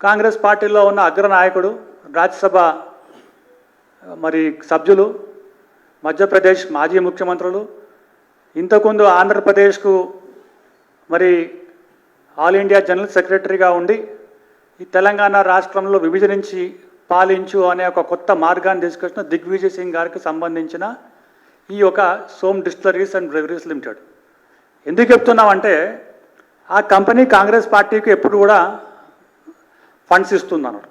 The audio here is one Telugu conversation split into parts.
కాంగ్రెస్ పార్టీలో ఉన్న అగ్ర నాయకుడు రాజ్యసభ మరి సభ్యులు మధ్యప్రదేశ్ మాజీ ముఖ్యమంత్రులు ఇంతకుముందు ఆంధ్రప్రదేశ్కు మరి ఆల్ ఇండియా జనరల్ సెక్రటరీగా ఉండి ఈ తెలంగాణ రాష్ట్రంలో విభజనించి పాలించు అనే ఒక కొత్త మార్గాన్ని తీసుకొచ్చిన దిగ్విజయ్ సింగ్ గారికి సంబంధించిన ఈ యొక్క Som distilleries and breweries limited. ఎందుకు చెప్తున్నామంటే ఆ కంపెనీ కాంగ్రెస్ పార్టీకి ఎప్పుడు కూడా ఫండ్స్ ఇస్తుంది అన్నాడు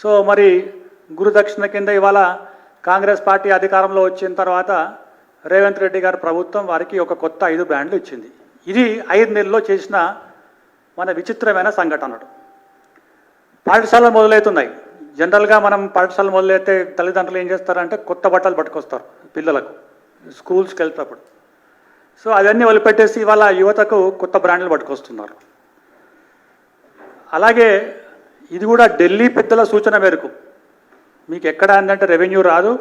సో మరి గురుదక్షిణ కింద ఇవాళ కాంగ్రెస్ పార్టీ అధికారంలో వచ్చిన తర్వాత రేవంత్ రెడ్డి గారి ప్రభుత్వం వారికి ఒక కొత్త ఐదు బ్రాండ్లు ఇచ్చింది. ఇది ఐదు నెలల్లో చేసిన మన విచిత్రమైన సంఘటనలు. పాఠశాలలు మొదలవుతున్నాయి. జనరల్గా మనం పాఠశాలలు మొదలైతే తల్లిదండ్రులు ఏం చేస్తారంటే కొత్త బట్టలు పట్టుకొస్తారు పిల్లలకు స్కూల్స్కి వెళ్తేటప్పుడు సో అవన్నీ వదిలిపెట్టేసి ఇవాళ యువతకు కొత్త బ్రాండ్లు పట్టుకొస్తున్నారు. అలాగే ఇది కూడా ఢిల్లీ పెద్దల సూచన మేరకు. మీకు ఎక్కడ అందంటే రెవెన్యూ రాదు.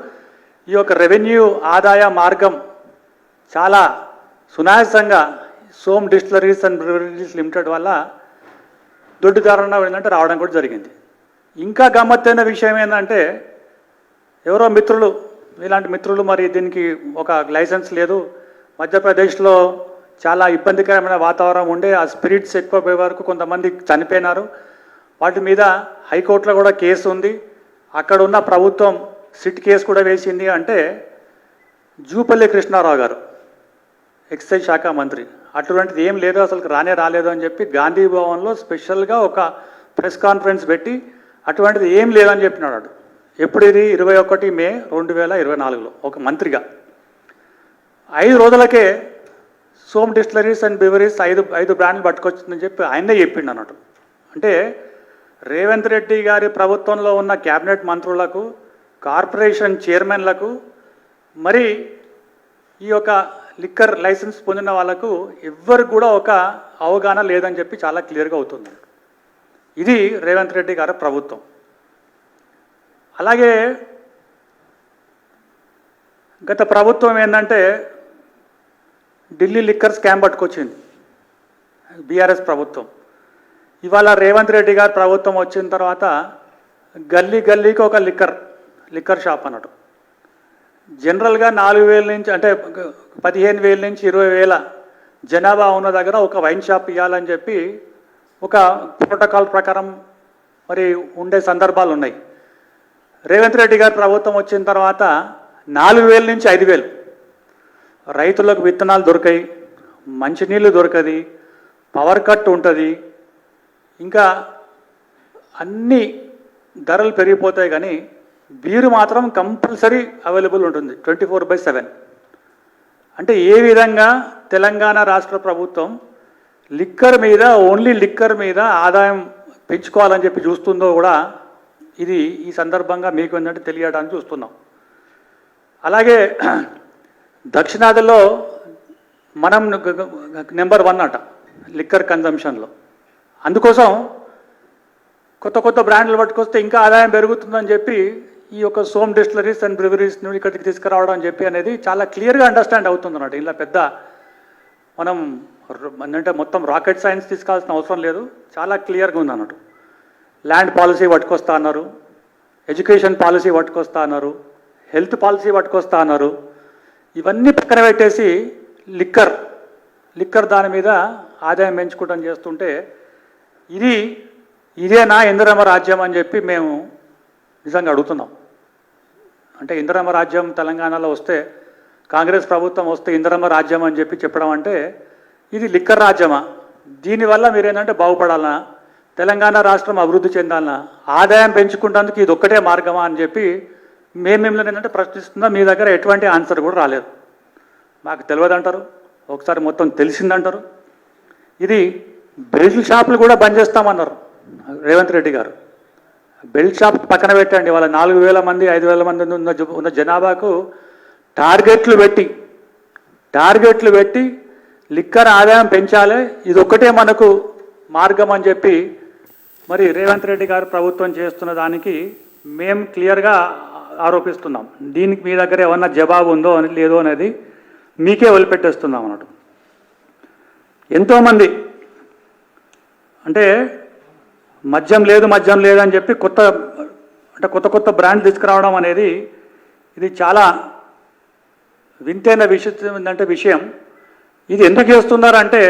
ఈ యొక్క రెవెన్యూ ఆదాయ మార్గం చాలా సునాయాసంగా Som distilleries and breweries limited వల్ల దొడ్డిదారుణ ఏంటంటే రావడం కూడా జరిగింది. ఇంకా గమ్మత్తైన విషయం ఏంటంటే ఎవరో మిత్రులు ఇలాంటి మిత్రులు మరి దీనికి ఒక లైసెన్స్ లేదు. మధ్యప్రదేశ్లో చాలా ఇబ్బందికరమైన వాతావరణం ఉండే ఆ స్పిరిట్స్ ఎక్కువ వరకు కొంతమంది చనిపోయినారు. వాటి మీద హైకోర్టులో కూడా కేసు ఉంది. అక్కడ ఉన్న ప్రభుత్వం సిట్ కేసు కూడా వేసింది అంటే జూపల్లి కృష్ణారావు గారు ఎక్సైజ్ శాఖ మంత్రి. అటువంటిది ఏం లేదు అసలు రానే రాలేదు అని చెప్పి గాంధీ భవన్లో స్పెషల్గా ఒక ప్రెస్ కాన్ఫరెన్స్ పెట్టి అటువంటిది ఏం లేదని చెప్పినాడు ఎప్పుడు ఇది? ఇరవై ఒకటి మే రెండు వేల ఇరవై నాలుగులో ఒక మంత్రిగా. ఐదు రోజులకే సోమ్ డిస్టిలరీస్ అండ్ బివరీస్ ఐదు ఐదు బ్రాండ్లు పట్టుకొచ్చిందని చెప్పి ఆయనే చెప్పిండు అన్నట్టు. అంటే రేవంత్ రెడ్డి గారి ప్రభుత్వంలో ఉన్న క్యాబినెట్ మంత్రులకు కార్పొరేషన్ చైర్మన్లకు మరి ఈ యొక్క లిక్కర్ లైసెన్స్ పొందిన వాళ్ళకు ఎవ్వరు కూడా ఒక అవగాహన లేదని చెప్పి చాలా క్లియర్గా అవుతుంది. ఇది రేవంత్ రెడ్డి గారి ప్రభుత్వం. అలాగే గత ప్రభుత్వం ఏంటంటే ఢిల్లీ లిక్కర్ స్కామ్ పట్టుకొచ్చింది. బీఆర్ఎస్ ప్రభుత్వం. ఇవాళ రేవంత్ రెడ్డి గారు ప్రభుత్వం వచ్చిన తర్వాత గల్లీ గల్లీకి ఒక లిక్కర్ లిక్కర్ షాప్ అన్నట్టు. జనరల్గా నాలుగు వేల నుంచి అంటే పదిహేను వేల నుంచి ఇరవై వేల జనాభా ఉన్న దగ్గర ఒక వైన్ షాప్ ఇవ్వాలని చెప్పి ఒక ప్రోటోకాల్ ప్రకారం మరి ఉండే సందర్భాలు ఉన్నాయి. రేవంత్ రెడ్డి గారు ప్రభుత్వం వచ్చిన తర్వాత నాలుగు వేల నుంచి ఐదు వేలు. రైతులకు విత్తనాలు దొరకాయి మంచినీళ్ళు దొరకది పవర్ కట్ ఉంటుంది ఇంకా అన్ని ధరలు పెరిగిపోతాయి కానీ బీరు మాత్రం కంపల్సరీ అవైలబుల్ ఉంటుంది ట్వంటీ ఫోర్ బై సెవెన్. అంటే ఏ విధంగా తెలంగాణ రాష్ట్ర ప్రభుత్వం లిక్కర్ మీద ఓన్లీ లిక్కర్ మీద ఆదాయం పెంచుకోవాలని చెప్పి చూస్తుందో కూడా ఇది ఈ సందర్భంగా మీకు ఏంటంటే తెలియడానికి చూస్తున్నాం. అలాగే దక్షిణాదిలో మనం నెంబర్ వన్ అట లిక్కర్ కన్జంప్షన్లో అందుకోసం కొత్త కొత్త బ్రాండ్లు పట్టుకొస్తే ఇంకా ఆదాయం పెరుగుతుందని చెప్పి ఈ యొక్క సోమ్ డిస్టిలరీస్ అండ్ బ్రివరీస్ను ఇక్కడికి తీసుకురావడం అని చెప్పి అనేది చాలా క్లియర్గా అండర్స్టాండ్ అవుతుంది అన్నట్టు ఇలా పెద్ద మనం అంటే మొత్తం రాకెట్ సైన్స్ తీసుకోవాల్సిన అవసరం లేదు. చాలా క్లియర్గా ఉంది అన్నట్టు ల్యాండ్ పాలసీ పట్టుకొస్తా అన్నారు. ఎడ్యుకేషన్ పాలసీ పట్టుకొస్తా అన్నారు. హెల్త్ పాలసీ పట్టుకొస్తా అన్నారు. ఇవన్నీ పక్కన పెట్టేసి లిక్కర్ లిక్కర్ దాని మీద ఆదాయం పెంచుకోవడం చేస్తుంటే ఇది ఇదేనా ఇంద్రమ రాజ్యం అని చెప్పి మేము నిజంగా అడుగుతున్నాం. అంటే ఇంద్రమ రాజ్యం తెలంగాణలో వస్తే కాంగ్రెస్ ప్రభుత్వం వస్తే ఇంద్రమ రాజ్యం అని చెప్పి చెప్పడం అంటే ఇది లిక్కర్ రాజ్యమా? దీనివల్ల మీరేంటంటే బాగుపడాలనా? తెలంగాణ రాష్ట్రం అభివృద్ధి చెందాలనా? ఆదాయం పెంచుకుంటేందుకు ఇది ఒక్కటే మార్గమా అని చెప్పి మేము మిమ్మల్ని ఏంటంటే ప్రశ్నిస్తున్నా మీ దగ్గర ఎటువంటి ఆన్సర్ కూడా రాలేదు. మాకు తెలియదంటారు ఒకసారి మొత్తం తెలిసిందంటారు. ఇది బెల్ట్ షాపులు కూడా బంద్ చేస్తామన్నారు రేవంత్ రెడ్డి గారు. బెల్ట్ షాప్ పక్కన పెట్టండి వాళ్ళ నాలుగు వేల మంది ఐదు వేల మంది ఉన్న ఉన్న జనాభాకు టార్గెట్లు పెట్టి టార్గెట్లు పెట్టి లిక్కర్ ఆదాయం పెంచాలి ఇది ఒక్కటే మనకు మార్గం అని చెప్పి మరి రేవంత్ రెడ్డి గారు ప్రభుత్వం చేస్తున్న దానికి మేము క్లియర్గా ఆరోపిస్తున్నాం. దీనికి మీ దగ్గర ఏమన్నా జవాబు ఉందో లేదో అనేది మీకే వదిలిపెట్టేస్తున్నాం అన్నట్టు. ఎంతోమంది అంటే మద్యం లేదు మద్యం లేదు అని చెప్పి కొత్త అంటే కొత్త కొత్త బ్రాండ్ తీసుకురావడం అనేది ఇది చాలా వింతైన విషయం ఏంటంటే విషయం. ఇది ఎందుకు చేస్తున్నారంటే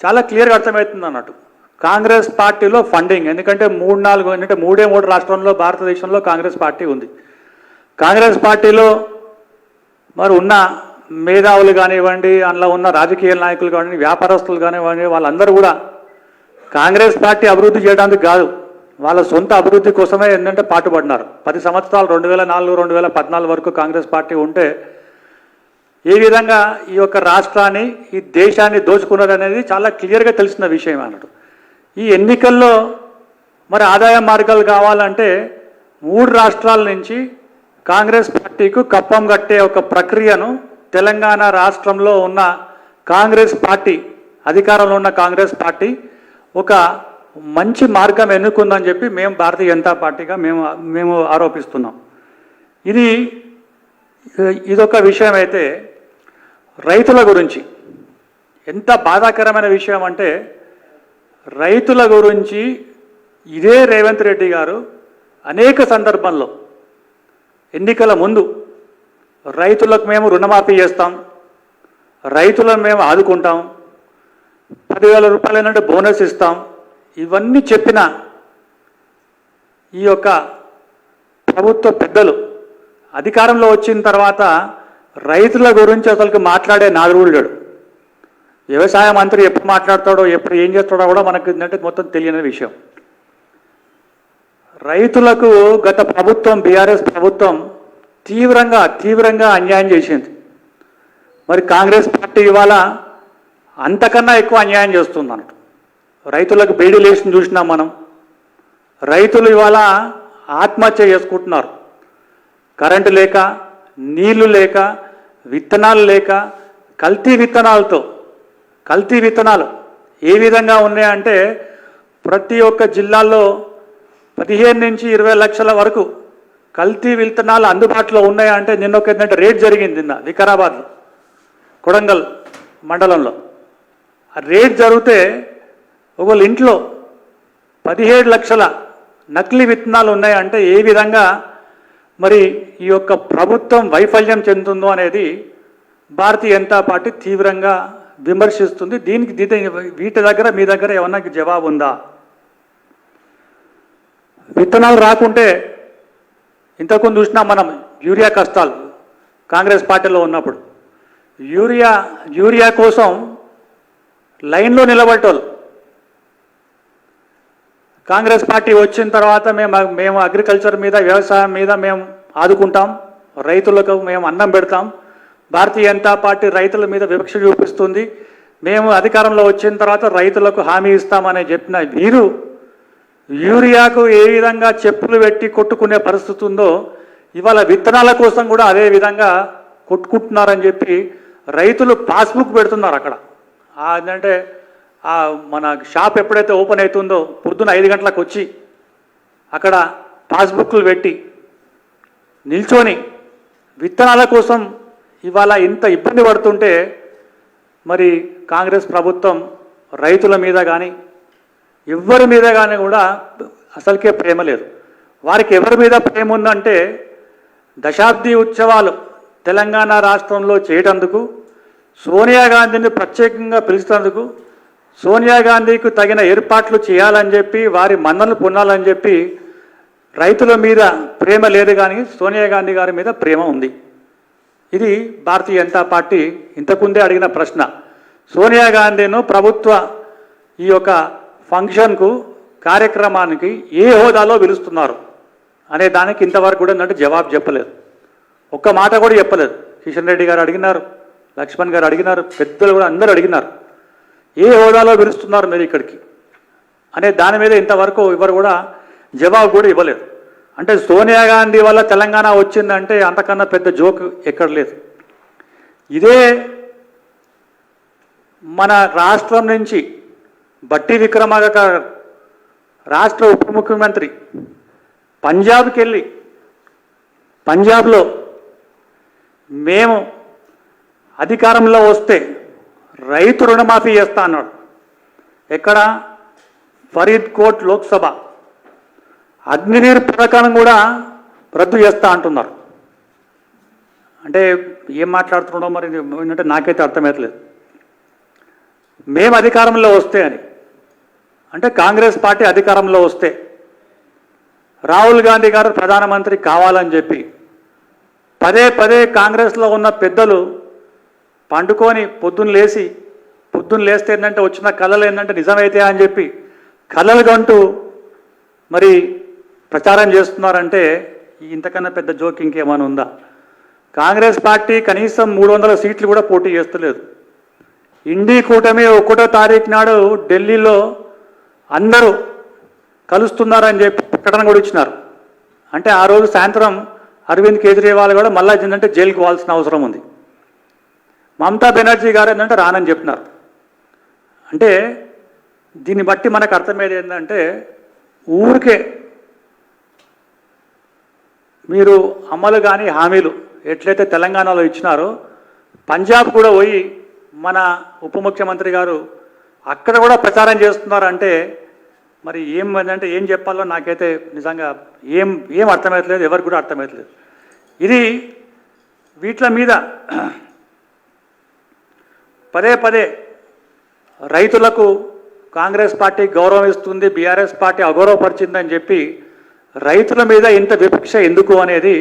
చాలా క్లియర్గా అర్థమవుతుంది అన్నట్టు. కాంగ్రెస్ పార్టీలో ఫండింగ్ ఎందుకంటే మూడు నాలుగు అంటే మూడే మూడు రాష్ట్రంలో భారతదేశంలో కాంగ్రెస్ పార్టీ ఉంది. కాంగ్రెస్ పార్టీలో మరి ఉన్న మేధావులు కానివ్వండి అందులో ఉన్న రాజకీయ నాయకులు కానివ్వండి వ్యాపారస్తులు కానివ్వండి వాళ్ళందరూ కూడా కాంగ్రెస్ పార్టీ అభివృద్ధి చేయడానికి కాదు వాళ్ళ సొంత అభివృద్ధి కోసమే ఏంటంటే పాటుపడినారు. పది సంవత్సరాలు రెండు వేల నాలుగు రెండు వేల పద్నాలుగు వరకు కాంగ్రెస్ పార్టీ ఉంటే ఏ విధంగా ఈ యొక్క రాష్ట్రాన్ని ఈ దేశాన్ని దోచుకున్నది అనేది చాలా క్లియర్గా తెలిసిన విషయం అన్నట్టు ఈ ఎన్నికల్లో మరి ఆదాయ మార్గాలు కావాలంటే మూడు రాష్ట్రాల నుంచి కాంగ్రెస్ పార్టీకు కప్పం కట్టే ఒక ప్రక్రియను తెలంగాణ రాష్ట్రంలో ఉన్న కాంగ్రెస్ పార్టీ అధికారంలో ఉన్న కాంగ్రెస్ పార్టీ ఒక మంచి మార్గం ఎన్నుకుందని చెప్పి మేము భారతీయ జనతా పార్టీగా మేము మేము ఆరోపిస్తున్నాం. ఇది ఇదొక విషయం అయితే రైతుల గురించి. ఎంత బాధాకరమైన విషయం అంటే రైతుల గురించి ఇదే రేవంత్ రెడ్డి గారు అనేక సందర్భంలో ఎన్నికల ముందు రైతులకు మేము రుణమాఫీ చేస్తాం రైతులను మేము ఆదుకుంటాం పదివేల రూపాయలు ఏంటంటే బోనస్ ఇస్తాం. ఇవన్నీ చెప్పిన ఈ యొక్క ప్రభుత్వ పెద్దలు అధికారంలో వచ్చిన తర్వాత రైతుల గురించి అసలుకి మాట్లాడే నాదుడు లేడు. వ్యవసాయ మంత్రి ఎప్పుడు మాట్లాడతాడో ఎప్పుడు ఏం చేస్తాడో కూడా మనకు ఏంటంటే మొత్తం తెలియని విషయం. రైతులకు గత ప్రభుత్వం బీఆర్ఎస్ ప్రభుత్వం తీవ్రంగా తీవ్రంగా అన్యాయం చేసింది. మరి కాంగ్రెస్ పార్టీ ఇవాళ అంతకన్నా ఎక్కువ అన్యాయం చేస్తుంది అన్నట్టు రైతులకు బేడీ లేచిన చూసినాం మనం. రైతులు ఇవాళ ఆత్మహత్య చేసుకుంటున్నారు. కరెంటు లేక నీళ్ళు లేక విత్తనాలు లేక కల్తీ విత్తనాలతో కల్తీ విత్తనాలు ఏ విధంగా ఉన్నాయంటే ప్రతి ఒక్క జిల్లాల్లో పదిహేను నుంచి ఇరవై లక్షల వరకు కల్తీ విత్తనాలు అందుబాటులో ఉన్నాయంటే నిన్న ఒక ఏంటంటే రేట్ జరిగింది నిన్న వికారాబాద్లో కొడంగల్ మండలంలో. ఆ రేట్ జరిగితే ఒకళ్ళ ఇంట్లో పదిహేడు లక్షల నకిలీ విత్తనాలు ఉన్నాయంటే ఏ విధంగా మరి ఈ యొక్క ప్రభుత్వం వైఫల్యం చెందుతుందో అనేది భారతీయ జనతా పార్టీ తీవ్రంగా విమర్శిస్తుంది. దీనికి వీటి దగ్గర మీ దగ్గర ఏమన్నా జవాబు ఉందా? విత్తనాలు రాకుంటే ఇంతకుముందు చూసినా మనం యూరియా కష్టాలు కాంగ్రెస్ పార్టీలో ఉన్నప్పుడు. యూరియా యూరియా కోసం లైన్లో నిలబడ్డోళ్ళు కాంగ్రెస్ పార్టీ వచ్చిన తర్వాత మేము మేము అగ్రికల్చర్ మీద వ్యవసాయం మీద మేము ఆదుకుంటాం. రైతులకు మేము అన్నం పెడతాం. భారతీయ జనతా పార్టీ రైతుల మీద వివక్ష చూపిస్తుంది. మేము అధికారంలో వచ్చిన తర్వాత రైతులకు హామీ ఇస్తామని చెప్పిన వీరు యూరియాకు ఏ విధంగా చెప్పులు పెట్టి కొట్టుకునే పరిస్థితి ఉందో ఇవాళ విత్తనాల కోసం కూడా అదే విధంగా కొట్టుకుంటున్నారని చెప్పి రైతులు పాస్బుక్ పెడుతున్నారు అక్కడ. అదంటే ఏంటంటే ఆ మన షాప్ ఎప్పుడైతే ఓపెన్ అవుతుందో పొద్దున ఐదు గంటలకు వచ్చి అక్కడ పాస్బుక్లు పెట్టి నిల్చొని విత్తనాల కోసం ఇవాళ ఇంత ఇబ్బంది పడుతుంటే మరి కాంగ్రెస్ ప్రభుత్వం రైతుల మీద కానీ ఎవరి మీద కానీ కూడా అసలుకే ప్రేమ లేదు. వారికి ఎవరి మీద ప్రేమ ఉందంటే దశాబ్ది ఉత్సవాలు తెలంగాణ రాష్ట్రంలో చేయటందుకు సోనియా గాంధీని ప్రత్యేకంగా పిలుస్తున్నందుకు సోనియా గాంధీకి తగిన ఏర్పాట్లు చేయాలని చెప్పి వారి మన్నలు పొందాలని చెప్పి రైతుల మీద ప్రేమ లేదు కానీ సోనియా గాంధీ గారి మీద ప్రేమ ఉంది. ఇది భారతీయ జనతా పార్టీ ఇంతకుముందే అడిగిన ప్రశ్న. సోనియా గాంధీను ప్రభుత్వ ఈ యొక్క ఫంక్షన్కు కార్యక్రమానికి ఏ హోదాలో పిలుస్తున్నారు? అనే దానికి ఇంతవరకు కూడా ఏంటంటే జవాబు చెప్పలేదు. ఒక్క మాట కూడా చెప్పలేదు. కిషన్ రెడ్డి గారు అడిగినారు. లక్ష్మణ్ గారు అడిగినారు పెద్దలు కూడా అందరూ అడిగినారు. ఏ హోదాలో పిలుస్తున్నారు మీరు ఇక్కడికి? అనే దాని మీద ఇంతవరకు ఎవరు కూడా జవాబు కూడా ఇవ్వలేదు. అంటే సోనియా గాంధీ వల్ల తెలంగాణ వచ్చిందంటే అంతకన్నా పెద్ద జోక్ ఎక్కడ లేదు. ఇదే మన రాష్ట్రం నుంచి బట్టి విక్రమార్క రాష్ట్ర ఉప ముఖ్యమంత్రి పంజాబ్కి వెళ్ళి పంజాబ్లో మేము అధికారంలో వస్తే రైతు రుణమాఫీ చేస్తా అన్నాడు. ఎక్కడ? ఫరీద్ కోట్ లోక్సభ. అగ్నినీరు పథకం కూడా రద్దు చేస్తా అంటున్నారు. అంటే ఏం మాట్లాడుతున్నాడో మరి ఏంటంటే నాకైతే అర్థమవుతలేదు మేము అధికారంలో వస్తే అని. అంటే కాంగ్రెస్ పార్టీ అధికారంలో వస్తే రాహుల్ గాంధీ గారు ప్రధానమంత్రి కావాలని చెప్పి పదే పదే కాంగ్రెస్లో ఉన్న పెద్దలు పండుకొని పొద్దున్న లేచి పొద్దున్న లేస్తే ఏంటంటే వచ్చిన కళలు ఏంటంటే నిజమైతే అని చెప్పి కళలుగంటూ మరి ప్రచారం చేస్తున్నారంటే ఇంతకన్నా పెద్ద జోక్ ఇంకేమైనా ఉందా? కాంగ్రెస్ పార్టీ కనీసం మూడు వందల సీట్లు కూడా పోటీ చేస్తలేదు. ఇండి కూటమి ఒకటో తారీఖు నాడు ఢిల్లీలో అందరూ కలుస్తున్నారని చెప్పి ప్రకటన కూడా ఇచ్చినారు. అంటే ఆ రోజు సాయంత్రం అరవింద్ కేజ్రీవాల్ కూడా మళ్ళా ఏంటంటే జైలుకి పోవాల్సిన అవసరం ఉంది. మమతా బెనర్జీ గారు ఏంటంటే రానని చెప్పినారు. అంటే దీన్ని బట్టి మనకు అర్థమయ్యేది ఏంటంటే ఊరికే మీరు అమలు కానీ హామీలు ఎట్లయితే తెలంగాణలో ఇచ్చినారో పంజాబ్ కూడా పోయి మన ఉప ముఖ్యమంత్రి గారు అక్కడ కూడా ప్రచారం చేస్తున్నారంటే మరి ఏం అంటే ఏం చెప్పాలో నాకైతే నిజంగా ఏం ఏం అర్థమవుతలేదు ఎవరికి కూడా అర్థమవుతలేదు. ఇది వీటిల మీద పదే పదే రైతులకు కాంగ్రెస్ పార్టీ గౌరవం ఇస్తుంది బీఆర్ఎస్ పార్టీ అగౌరవపరిచిందని చెప్పి రైతుల మీద ఇంత విపక్ష ఎందుకు అనేది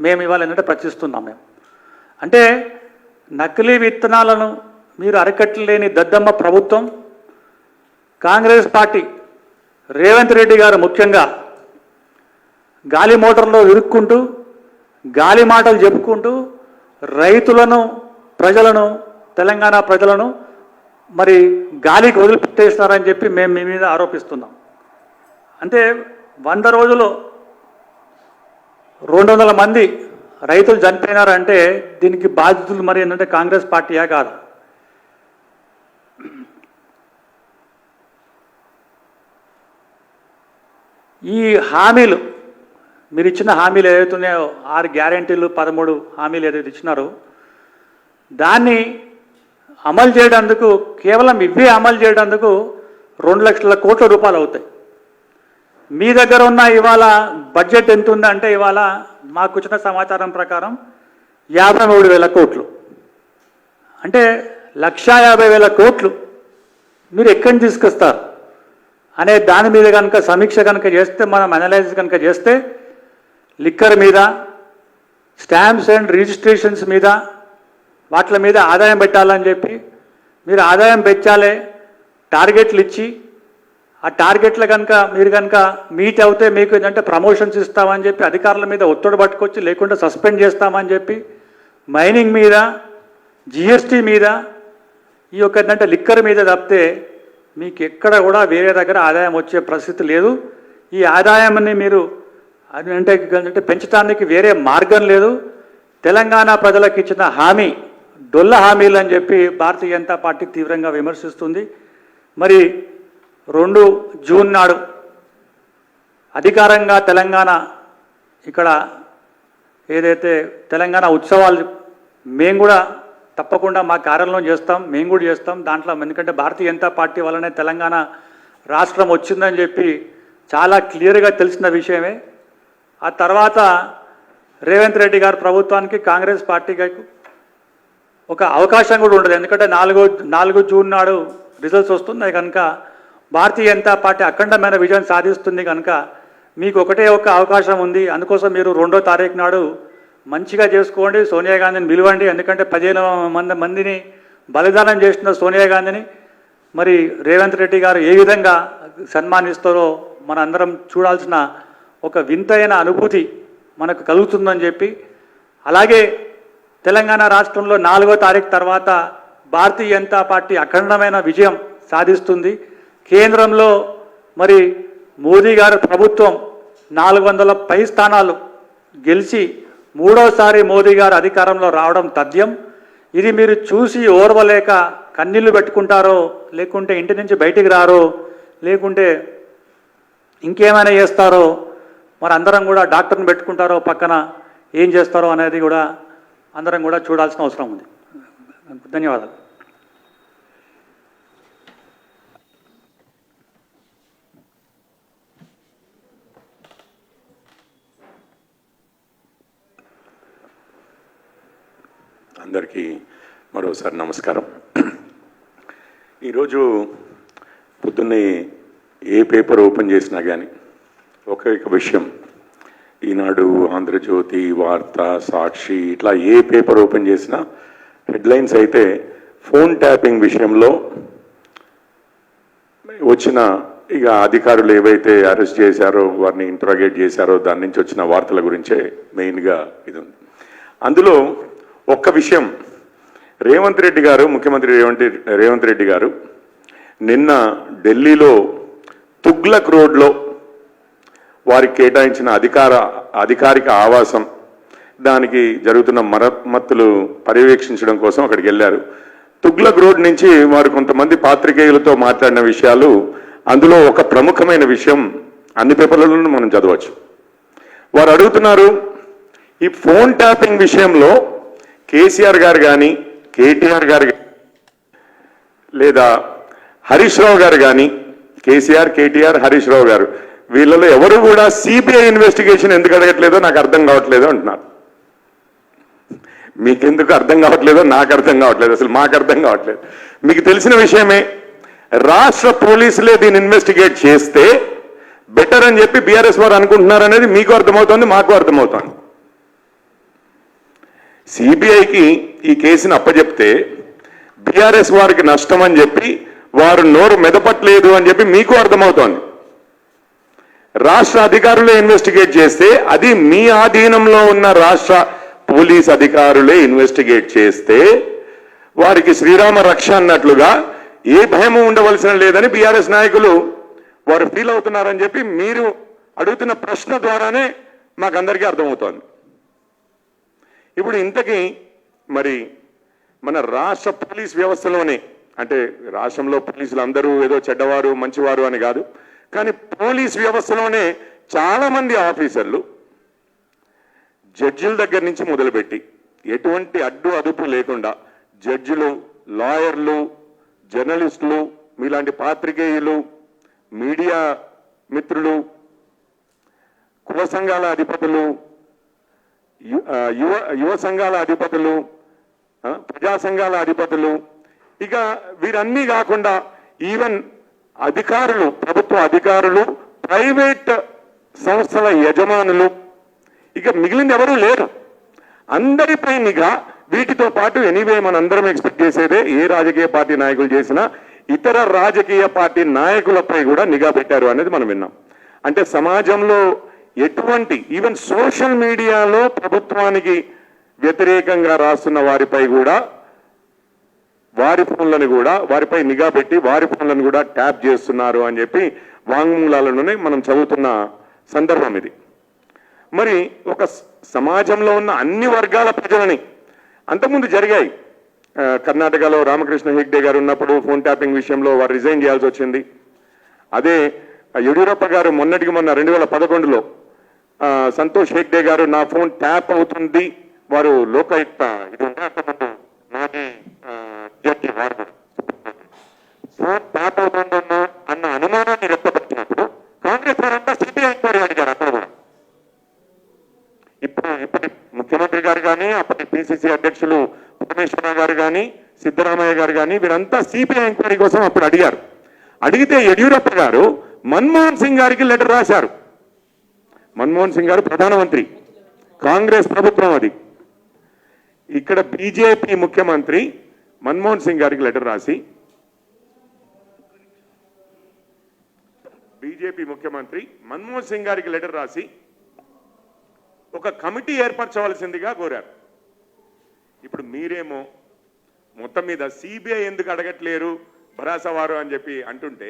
మేము ఇవాళ ఏంటంటే ప్రశ్నిస్తున్నాం మేము. అంటే నకిలీ విత్తనాలను మీరు అరకట్టలేని దద్దమ్మ ప్రభుత్వం కాంగ్రెస్ పార్టీ రేవంత్ రెడ్డి గారు ముఖ్యంగా గాలి మోటార్లో ఇరుక్కుంటూ గాలి మాటలు చెప్పుకుంటూ రైతులను ప్రజలను తెలంగాణ ప్రజలను మరి గాలికి వదిలిపెట్టేస్తున్నారని చెప్పి మేము మీ మీద ఆరోపిస్తున్నాం. అంటే వంద రోజులు రెండు వందల మంది రైతులు చనిపోయినారంటే దీనికి బాధితులు మరి ఏంటంటే కాంగ్రెస్ పార్టీయా కాదు. ఈ హామీలు మీరు ఇచ్చిన హామీలు ఏదైతున్నాయో ఆరు గ్యారెంటీలు పదమూడు హామీలు ఏదైతే ఇచ్చినారో దాన్ని అమలు చేయడానికి కేవలం ఇవే అమలు చేయడానికి రెండు లక్షల కోట్ల రూపాయలు అవుతాయి. మీ దగ్గర ఉన్న ఇవాళ బడ్జెట్ ఎంత ఉందంటే ఇవాళ మాకు వచ్చిన సమాచారం ప్రకారం యాభై మూడు వేల కోట్లు. అంటే లక్షా యాభై వేల కోట్లు మీరు ఎక్కడి నుంచి తీసుకొస్తారు? అనే దాని మీద కనుక సమీక్ష కనుక చేస్తే మనం అనలైజ్ కనుక చేస్తే లిక్కర్ మీద స్టాంప్స్ అండ్ రిజిస్ట్రేషన్స్ మీద వాటి మీద ఆదాయం పెట్టాలని చెప్పి మీరు ఆదాయం పెంచాలి టార్గెట్లు ఇచ్చి ఆ టార్గెట్లు కనుక మీరు కనుక మీట్ అవుతే మీకు ఏంటంటే ప్రమోషన్స్ ఇస్తామని చెప్పి అధికారుల మీద ఒత్తిడి పట్టుకొచ్చి లేకుండా సస్పెండ్ చేస్తామని చెప్పి మైనింగ్ మీద జిఎస్టీ మీద ఈ యొక్క ఏంటంటే లిక్కర్ మీద తప్పితే మీకు ఎక్కడ కూడా వేరే దగ్గర ఆదాయం వచ్చే పరిస్థితి లేదు. ఈ ఆదాయాన్ని మీరు అంటే అంటే పెంచడానికి వేరే మార్గం లేదు. తెలంగాణ ప్రజలకు ఇచ్చిన హామీ డొల్ల హామీలు అని చెప్పి భారతీయ జనతా పార్టీ తీవ్రంగా విమర్శిస్తుంది. మరి రెండు జూన్ నాడు అధికారంగా తెలంగాణ ఇక్కడ ఏదైతే తెలంగాణ ఉత్సవాలు మేము కూడా తప్పకుండా మా కార్యాలయం చేస్తాం మేము కూడా చేస్తాం. దాంట్లో ఎందుకంటే భారతీయ జనతా పార్టీ వల్లనే తెలంగాణ రాష్ట్రం వచ్చిందని చెప్పి చాలా క్లియర్గా తెలిసిన విషయమే. ఆ తర్వాత రేవంత్ రెడ్డి గారు ప్రభుత్వానికి కాంగ్రెస్ పార్టీకి ఒక అవకాశం కూడా ఉండదు. ఎందుకంటే నాలుగో నాలుగో జూన్ నాడు రిజల్ట్స్ వస్తున్నాయి కనుక భారతీయ జనతా పార్టీ అఖండమైన విజయం సాధిస్తుంది కనుక మీకు ఒకటే ఒక అవకాశం ఉంది. అందుకోసం మీరు రెండో తారీఖు నాడు మంచిగా చేసుకోండి. సోనియా గాంధీని పిలవండి. ఎందుకంటే పదిహేను మంది మందిని బలిదానం చేసిన సోనియా గాంధీని మరి రేవంత్ రెడ్డి గారు ఏ విధంగా సన్మానిస్తారో మన అందరం చూడాల్సిన ఒక వింతైన అనుభూతి మనకు కలుగుతుందని చెప్పి అలాగే తెలంగాణ రాష్ట్రంలో నాలుగో తారీఖు తర్వాత భారతీయ జనతా పార్టీ అఖండమైన విజయం సాధిస్తుంది. కేంద్రంలో మరి మోదీ గారి ప్రభుత్వం నాలుగు వందల పై స్థానాలు గెలిచి మూడోసారి మోదీ గారు అధికారంలో రావడం తథ్యం. ఇది మీరు చూసి ఓర్వలేక కన్నీళ్ళు పెట్టుకుంటారో లేకుంటే ఇంటి నుంచి బయటికి రారో లేకుంటే ఇంకేమైనా చేస్తారో మరి అందరం కూడా డాక్టర్ని పెట్టుకుంటారో పక్కన ఏం చేస్తారో అనేది కూడా అందరం కూడా చూడాల్సిన అవసరం ఉంది. ధన్యవాదాలు. అందరికీ మరోసారి నమస్కారం. ఈరోజు పొద్దున్నే ఏ పేపర్ ఓపెన్ చేసినా కానీ ఒకే ఒక విషయం ఈనాడు ఆంధ్రజ్యోతి వార్త సాక్షి ఇట్లా ఏ పేపర్ ఓపెన్ చేసినా హెడ్లైన్స్ అయితే ఫోన్ ట్యాపింగ్ విషయంలో వచ్చిన ఇక అధికారులు ఏవైతే అరెస్ట్ చేశారో వారిని ఇంట్రాగేట్ చేశారో దాని నుంచి వచ్చిన వార్తల గురించే మెయిన్గా ఇది ఉంది. అందులో ఒక్క విషయం. రేవంత్ రెడ్డి గారు ముఖ్యమంత్రి రేవంత్ రేవంత్ రెడ్డి గారు నిన్న ఢిల్లీలో తుగ్లక్ రోడ్లో వారికి కేటాయించిన అధికార అధికారిక ఆవాసం దానికి జరుగుతున్న మరమ్మతులు పర్యవేక్షించడం కోసం అక్కడికి వెళ్ళారు. తుగ్లక్ రోడ్ నుంచి వారు కొంతమంది పాత్రికేయులతో మాట్లాడిన విషయాలు అందులో ఒక ప్రముఖమైన విషయం అన్ని పేపర్లలోనూ మనం చదవచ్చు. వారు అడుగుతున్నారు ఈ ఫోన్ ట్యాపింగ్ విషయంలో కేసీఆర్ గారు కానీ కేటీఆర్ గారు లేదా హరీష్ రావు గారు కానీ కేసీఆర్ కేటీఆర్ హరీష్ రావు గారు వీళ్ళలో ఎవరు కూడా సిబిఐ ఇన్వెస్టిగేషన్ ఎందుకు అడగట్లేదో నాకు అర్థం కావట్లేదు అంటున్నారు. మీకెందుకు అర్థం కావట్లేదో నాకు అర్థం కావట్లేదు అసలు మాకు అర్థం కావట్లేదు. మీకు తెలిసిన విషయమే రాష్ట్ర పోలీసులే దీన్ని ఇన్వెస్టిగేట్ చేస్తే బెటర్ అని చెప్పి బీఆర్ఎస్ వారు అనుకుంటున్నారు అనేది మీకు అర్థమవుతోంది మాకు అర్థమవుతోంది. సిబిఐకి ఈ కేసుని అప్పచెప్తే బీఆర్ఎస్ వారికి నష్టం అని చెప్పి వారు నోరు మెదపట్లేదు అని చెప్పి మీకు అర్థమవుతోంది. రాష్ట్ర అధికారులే ఇన్వెస్టిగేట్ చేస్తే అది మీ ఆధీనంలో ఉన్న రాష్ట్ర పోలీస్ అధికారులే ఇన్వెస్టిగేట్ చేస్తే వారికి శ్రీరామ రక్ష అన్నట్లుగా ఏ భయము ఉండవలసిన లేదని బీఆర్ఎస్ నాయకులు వారు ఫీల్ అవుతున్నారని చెప్పి మీరు అడుగుతున్న ప్రశ్న ద్వారానే మాకందరికీ అర్థమవుతోంది. ఇప్పుడు ఇంతకీ మరి మన రాష్ట్ర పోలీస్ వ్యవస్థలోనే అంటే రాష్ట్రంలో పోలీసులు అందరూ ఏదో చెడ్డవారు మంచివారు అని కాదు కానీ పోలీస్ వ్యవస్థలోనే చాలామంది ఆఫీసర్లు జడ్జిల దగ్గర నుంచి మొదలుపెట్టి ఎటువంటి అడ్డు అదుపు లేకుండా జడ్జిలు లాయర్లు జర్నలిస్టులు మీలాంటి పాత్రికేయులు మీడియా మిత్రులు కుల సంఘాల అధిపతులు యువ యువ సంఘాల అధిపతులు ప్రజా సంఘాల అధిపతులు ఇక వీరన్నీ కాకుండా ఈవెన్ అధికారులు ప్రభుత్వ అధికారులు ప్రైవేట్ సంస్థల యజమానులు ఇక మిగిలింది ఎవరూ లేరు. అందరిపై నిఘా వీటితో పాటు ఎనీవే మనందరం ఎక్స్పెక్ట్ చేసేదే ఏ రాజకీయ పార్టీ నాయకులు చేసినా ఇతర రాజకీయ పార్టీ నాయకులపై కూడా నిఘా పెట్టారు అనేది మనం విన్నాం. అంటే సమాజంలో ఎటువంటి ఈవెన్ సోషల్ మీడియాలో ప్రభుత్వానికి వ్యతిరేకంగా రాస్తున్న వారిపై కూడా వారి ఫోన్లను కూడా వారిపై నిఘా పెట్టి వారి ఫోన్లను కూడా ట్యాప్ చేస్తున్నారు అని చెప్పి వాంగ్మూలాలలోనే మనం చదువుతున్న సందర్భం ఇది. మరి ఒక సమాజంలో ఉన్న అన్ని వర్గాల ప్రజలని అంతకుముందు జరిగాయి. కర్ణాటకలో రామకృష్ణ హెగ్డే గారు ఉన్నప్పుడు ఫోన్ ట్యాపింగ్ విషయంలో వారు రిజైన్ చేయాల్సి వచ్చింది. అదే యడ్యూరప్ప గారు మొన్నటికి మొన్న రెండు వేల పదకొండులో సంతోష్ హెగ్డే గారు నా ఫోన్ ట్యాప్ అవుతుంది వారు లోకాయుక్త ఇది ఉంటే వారు అన్న అనుమానాన్ని వ్యక్తపరిచినప్పుడు కాంగ్రెస్ వారంతా సిబిఐ ఎంక్వైరీ అడిగారు అక్కడ కూడా ఇప్పుడు ఇప్పటి ముఖ్యమంత్రి గారు కానీ అప్పటి పిసిసి అధ్యక్షులు పరమేశ్వరరావు గారు కానీ సిద్ధరామయ్య గారు కానీ వీరంతా సిబిఐ ఎంక్వైరీ కోసం అప్పుడు అడిగారు. అడిగితే యడ్యూరప్ప గారు మన్మోహన్ సింగ్ గారికి లెటర్ రాశారు. మన్మోహన్ సింగ్ గారు ప్రధానమంత్రి. కాంగ్రెస్ ప్రభుత్వం అది. ఇక్కడ బీజేపీ ముఖ్యమంత్రి మన్మోహన్ సింగ్ గారికి లెటర్ రాసి బీజేపీ ముఖ్యమంత్రి మన్మోహన్ సింగ్ గారికి లెటర్ రాసి ఒక కమిటీ ఏర్పరచవలసిందిగా కోరారు. ఇప్పుడు మీరేమో మొత్తం మీద సిబిఐ ఎందుకు అడగట్లేరు భరాసవారు అని చెప్పి అంటుంటే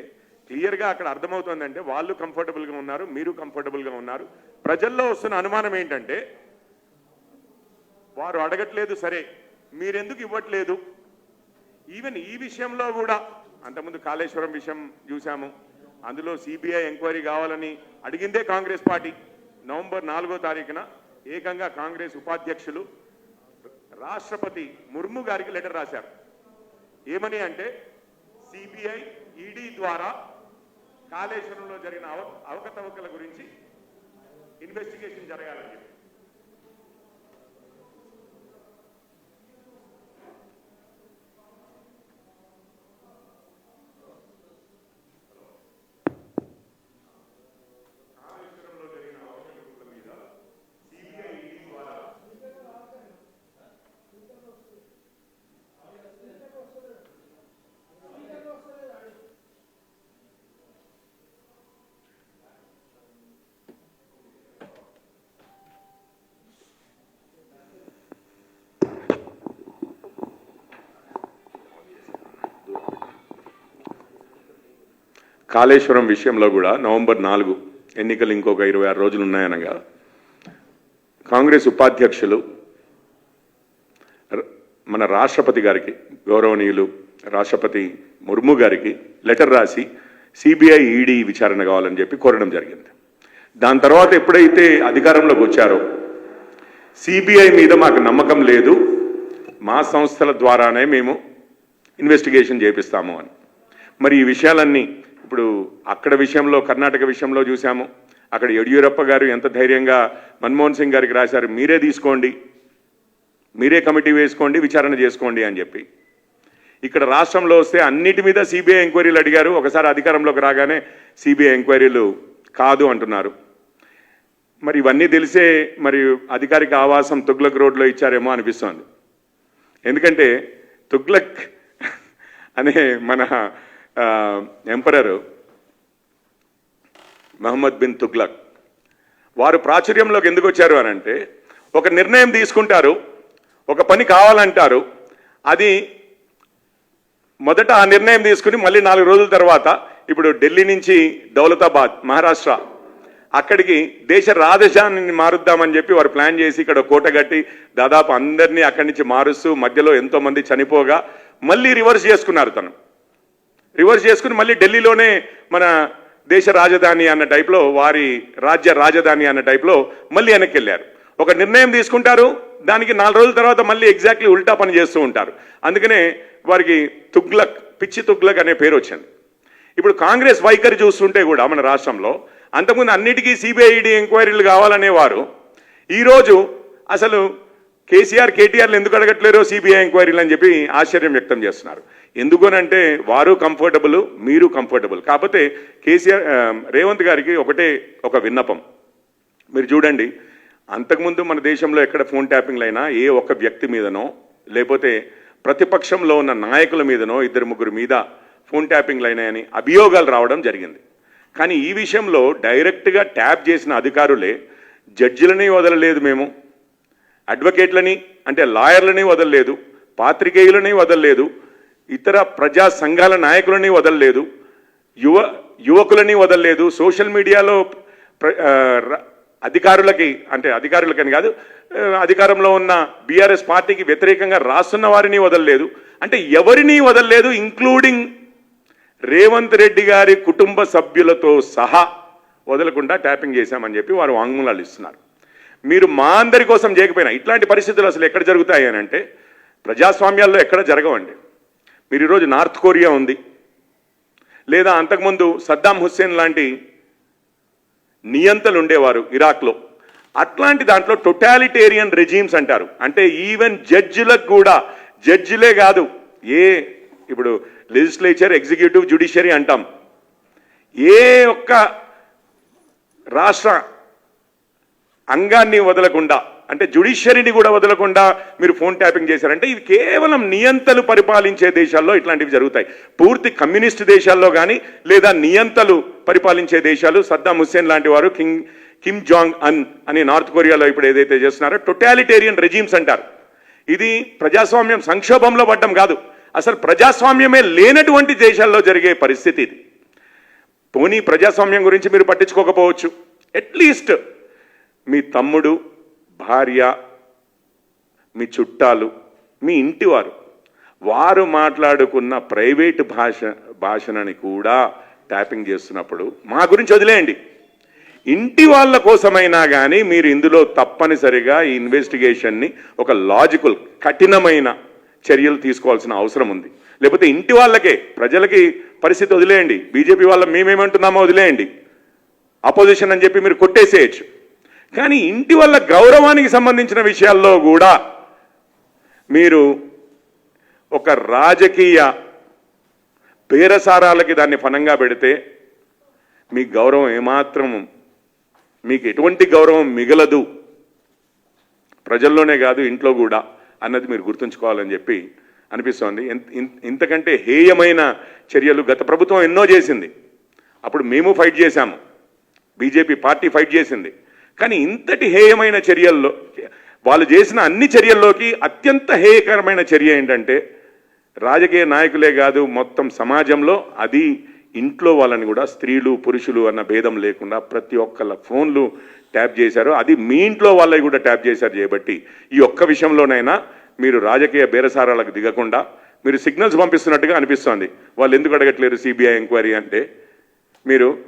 క్లియర్గా అక్కడ అర్థమవుతుందంటే వాళ్ళు కంఫర్టబుల్గా ఉన్నారు మీరు కంఫర్టబుల్గా ఉన్నారు. ప్రజల్లో వస్తున్న అనుమానం ఏంటంటే వారు అడగట్లేదు సరే మీరెందుకు ఇవ్వట్లేదు? ఈవెన్ ఈ విషయంలో కూడా అంతకుముందు కాళేశ్వరం విషయం చూశాము. అందులో సిబిఐ ఎంక్వైరీ కావాలని అడిగిందే కాంగ్రెస్ పార్టీ. నవంబర్ నాలుగో తారీఖున ఏకంగా కాంగ్రెస్ ఉపాధ్యక్షులు రాష్ట్రపతి ముర్ము గారికి లెటర్ రాశారు. ఏమని అంటే సిబిఐ ఈడీ ద్వారా కాళేశ్వరంలో జరిగిన అవ అవకతవకల గురించి ఇన్వెస్టిగేషన్ జరగాలని కాళేశ్వరం విషయంలో కూడా నవంబర్ నాలుగు ఎన్నికలు ఇంకొక ఇరవై ఆరు రోజులు ఉన్నాయనగా కాంగ్రెస్ ఉపాధ్యక్షులు మన రాష్ట్రపతి గారికి గౌరవనీయులు రాష్ట్రపతి ముర్ము గారికి లెటర్ రాసి సిబిఐ ఈడీ విచారణ కావాలని చెప్పి కోరడం జరిగింది. దాని తర్వాత ఎప్పుడైతే అధికారంలోకి వచ్చారో సిబిఐ మీద మాకు నమ్మకం లేదు మా సంస్థల ద్వారానే మేము ఇన్వెస్టిగేషన్ చేపిస్తాము అని. మరి ఈ విషయాలన్నీ ఇప్పుడు అక్కడ విషయంలో కర్ణాటక విషయంలో చూసాము అక్కడ యడియూరప్ప గారు ఎంత ధైర్యంగా మన్మోహన్ సింగ్ గారికి రాశారు మీరే తీసుకోండి. మీరే కమిటీ వేసుకోండి విచారణ చేసుకోండి అని చెప్పి. ఇక్కడ రాష్ట్రంలో వస్తే అన్నిటి మీద సిబిఐ ఎంక్వైరీలు అడిగారు. ఒకసారి అధికారంలోకి రాగానే సిబిఐ ఎంక్వైరీలు కాదు అంటున్నారు. మరి ఇవన్నీ తెలిసే మరి అధికారిక ఆవాసం తుగ్లక్ రోడ్లో ఇచ్చారేమో అనిపిస్తోంది. ఎందుకంటే తుగ్లక్ అనే మన ఎంపరరు మహమ్మద్ బిన్ తుగ్లక్. వారు ప్రాచుర్యంలోకి ఎందుకు వచ్చారు అని అంటే ఒక నిర్ణయం తీసుకుంటారు ఒక పని కావాలంటారు అది మొదట ఆ నిర్ణయం తీసుకుని మళ్ళీ నాలుగు రోజుల తర్వాత ఇప్పుడు ఢిల్లీ నుంచి దౌలతాబాద్ మహారాష్ట్ర అక్కడికి దేశ రాజధానిని మారుద్దామని చెప్పి వారు ప్లాన్ చేసి ఇక్కడ కోట కట్టి దాదాపు అందరినీ అక్కడి నుంచి మారుస్తూ మధ్యలో ఎంతోమంది చనిపోగా మళ్ళీ రివర్స్ చేసుకున్నారు తను. రివర్స్ చేసుకుని మళ్ళీ ఢిల్లీలోనే మన దేశ రాజధాని అన్న టైప్లో వారి రాజ్య రాజధాని అన్న టైప్లో మళ్ళీ వెనక్కి వెళ్ళారు ఒక నిర్ణయం తీసుకుంటారు దానికి నాలుగు రోజుల తర్వాత మళ్ళీ ఎగ్జాక్ట్లీ ఉల్టా పని చేస్తూ ఉంటారు. అందుకనే వారికి తుగ్లక్ పిచ్చి తుగ్లక్ అనే పేరు వచ్చింది. ఇప్పుడు కాంగ్రెస్ వైఖరి చూస్తుంటే కూడా మన రాష్ట్రంలో అంతకుముందు అన్నిటికీ సిబిఐడి ఎంక్వైరీలు కావాలనేవారు ఈరోజు అసలు కేసీఆర్ కేటీఆర్లు ఎందుకు అడగట్లేరో సిబిఐ ఎంక్వైరీలు అని చెప్పి ఆశ్చర్యం వ్యక్తం చేస్తున్నారు. ఎందుకనంటే వారు కంఫర్టబుల్ మీరు కంఫర్టబుల్. కాకపోతే కేసీఆర్ రేవంత్ గారికి ఒకటే ఒక విన్నపం. మీరు చూడండి అంతకుముందు మన దేశంలో ఎక్కడ ఫోన్ ట్యాపింగ్లు అయినా ఏ ఒక్క వ్యక్తి మీదనో లేకపోతే ప్రతిపక్షంలో ఉన్న నాయకుల మీదనో ఇద్దరు ముగ్గురు మీద ఫోన్ ట్యాపింగ్లు అయినాయని అభియోగాలు రావడం జరిగింది. కానీ ఈ విషయంలో డైరెక్ట్గా ట్యాప్ చేసిన అధికారులే జడ్జిలని వదలలేదు మేము. అడ్వకేట్లని అంటే లాయర్లని వదలలేదు. పాత్రికేయులని వదలలేదు. ఇతర ప్రజా సంఘాల నాయకులని వదలలేదు యువ యువకులని వదలలేదు సోషల్ మీడియాలో ప్ర- అధికారులకి అంటే అధికారులకని కాదు అధికారంలో ఉన్న బీఆర్ఎస్ పార్టీకి వ్యతిరేకంగా రాస్తున్న వారిని వదలలేదు. అంటే ఎవరిని వదలలేదు ఇంక్లూడింగ్ రేవంత్ రెడ్డి గారి కుటుంబ సభ్యులతో సహా వదలకుండా ట్యాపింగ్ చేశామని చెప్పి వారు వాంగ్మూలాలు ఇస్తున్నారు. మీరు మా అందరి కోసం చేయకపోయినా ఇట్లాంటి పరిస్థితులు అసలు ఎక్కడ జరుగుతాయి అని అంటే ప్రజాస్వామ్యాల్లో ఎక్కడ జరగవండి. మీరు ఈరోజు నార్త్ కొరియా ఉంది. లేదా అంతకుముందు సద్దాం హుస్సేన్ లాంటి నియంతలు ఉండేవారు ఇరాక్లో. అట్లాంటి దాంట్లో టొటాలిటేరియన్ రెజీమ్స్ అంటారు. అంటే ఈవెన్ జడ్జిలకు కూడా జడ్జిలే కాదు ఏ ఇప్పుడు లెజిస్లేచర్ ఎగ్జిక్యూటివ్ జ్యుడిషియరీ అంటాం. ఏ ఒక్క రాష్ట్ర అంగాన్ని వదలకుండా అంటే జుడిషియరీని కూడా వదలకుండా మీరు ఫోన్ ట్యాపింగ్ చేశారంటే ఇది కేవలం నియంతలు పరిపాలించే దేశాల్లో ఇట్లాంటివి జరుగుతాయి. పూర్తి కమ్యూనిస్ట్ దేశాల్లో కానీ లేదా నియంతలు పరిపాలించే దేశాలు సద్దాం హుస్సేన్ లాంటి వారు కింగ్ కిమ్ జాంగ్ అన్ అని నార్త్ కొరియాలో ఇప్పుడు ఏదైతే చేస్తున్నారో టొటాలిటేరియన్ రెజీమ్స్ అంటారు. ఇది ప్రజాస్వామ్యం సంక్షోభంలో పడ్డం కాదు. అసలు ప్రజాస్వామ్యమే లేనటువంటి దేశాల్లో జరిగే పరిస్థితి ఇది. పోనీ ప్రజాస్వామ్యం గురించి మీరు పట్టించుకోకపోవచ్చు. అట్లీస్ట్ మీ తమ్ముడు భార్య మీ చుట్టాలు మీ ఇంటివారు. వారు మాట్లాడుకున్న ప్రైవేట్ భాష భాషనని కూడా ట్యాపింగ్ చేస్తున్నప్పుడు మా గురించి వదిలేయండి. ఇంటి వాళ్ళ కోసమైనా కానీ మీరు ఇందులో తప్పనిసరిగా ఈ ఇన్వెస్టిగేషన్ని ఒక లాజికల్ కఠినమైన చర్యలు తీసుకోవాల్సిన అవసరం ఉంది. లేకపోతే ఇంటి వాళ్ళకే ప్రజలకి పరిస్థితి వదిలేయండి. బీజేపీ వాళ్ళ మేమేమంటున్నామో వదిలేయండి. అపోజిషన్ అని చెప్పి మీరు కొట్టేసేయచ్చు. కానీ ఇంటి వల్ల గౌరవానికి సంబంధించిన విషయాల్లో కూడా మీరు ఒక రాజకీయ పేరసారాలకి దాన్ని ఫనంగా పెడితే మీ గౌరవం ఏమాత్రం మీకు ఎటువంటి గౌరవం మిగలదు. ప్రజల్లోనే కాదు ఇంట్లో కూడా అన్నది మీరు గుర్తుంచుకోవాలని చెప్పి అనిపిస్తోంది. ఇంతకంటే హేయమైన చర్యలు గత ప్రభుత్వం ఎన్నో చేసింది. అప్పుడు మేము ఫైట్ చేశాము. బీజేపీ పార్టీ ఫైట్ చేసింది. కానీ ఇంతటి హేయమైన చర్యల్లో వాళ్ళు చేసిన అన్ని చర్యల్లోకి అత్యంత హేయకరమైన చర్య ఏంటంటే రాజకీయ నాయకులే కాదు మొత్తం సమాజంలో అది ఇంట్లో వాళ్ళని కూడా స్త్రీలు పురుషులు అన్న భేదం లేకుండా ప్రతి ఒక్కళ్ళ ఫోన్లు ట్యాప్ చేశారు. అది మీ ఇంట్లో వాళ్ళవి కూడా ట్యాప్ చేశారు చేయబట్టి ఈ ఒక్క విషయంలోనైనా మీరు రాజకీయ బేరసారాలకు దిగకుండా మీరు సిగ్నల్స్ పంపిస్తున్నట్టుగా అనిపిస్తోంది. వాళ్ళు ఎందుకు అడగట్లేరు సిబిఐ ఎంక్వైరీ అంటే? మీరు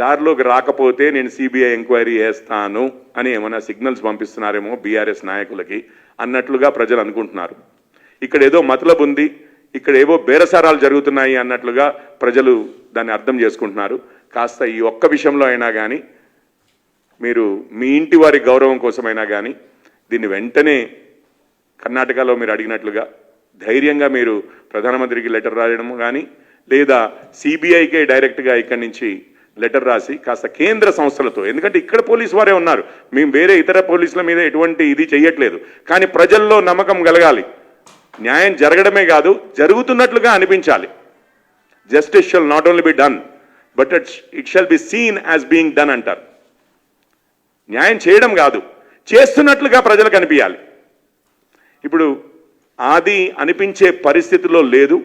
దారిలోకి రాకపోతే నేను సిబిఐ ఎంక్వైరీ చేస్తాను అని ఏమైనా సిగ్నల్స్ పంపిస్తున్నారేమో బీఆర్ఎస్ నాయకులకి అన్నట్లుగా ప్రజలు అనుకుంటున్నారు. ఇక్కడ ఏదో మతలబు ఉంది ఇక్కడ ఏవో బేరసారాలు జరుగుతున్నాయి అన్నట్లుగా ప్రజలు దాన్ని అర్థం చేసుకుంటున్నారు. కాస్త ఈ ఒక్క విషయంలో అయినా కానీ మీరు మీ ఇంటి వారి గౌరవం కోసమైనా కానీ దీన్ని వెంటనే కర్ణాటకలో మీరు అడిగినట్లుగా ధైర్యంగా మీరు ప్రధానమంత్రికి లెటర్ రాయడం కానీ లేదా సిబిఐకే డైరెక్ట్గా ఇక్కడి నుంచి లెటర్ రాసి కాస్త కేంద్ర సంస్థలతో ఎందుకంటే ఇక్కడ పోలీసు వారే ఉన్నారు. మేము వేరే ఇతర పోలీసుల మీద ఎటువంటి ఇది చేయట్లేదు కానీ ప్రజల్లో నమ్మకం కలగాలి. న్యాయం జరగడమే కాదు జరుగుతున్నట్లుగా అనిపించాలి. Justice shall not only be done but it it shall be seen as being done అంటారు. న్యాయం చేయడం కాదు చేస్తున్నట్లుగా ప్రజలకు అనిపించాలి ఇప్పుడు ఆది అనిపించే పరిస్థితిలో లేదు.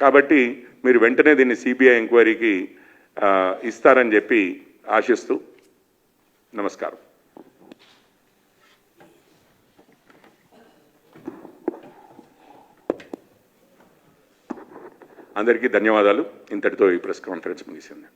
కాబట్టి మీరు వెంటనే దీన్ని సిబిఐ ఎంక్వైరీకి ఇస్తారని చెప్పి ఆశిస్తూ నమస్కారం. అందరికీ ధన్యవాదాలు. ఇంతటితో ఈ ప్రెస్ కాన్ఫరెన్స్ ముగిసింది.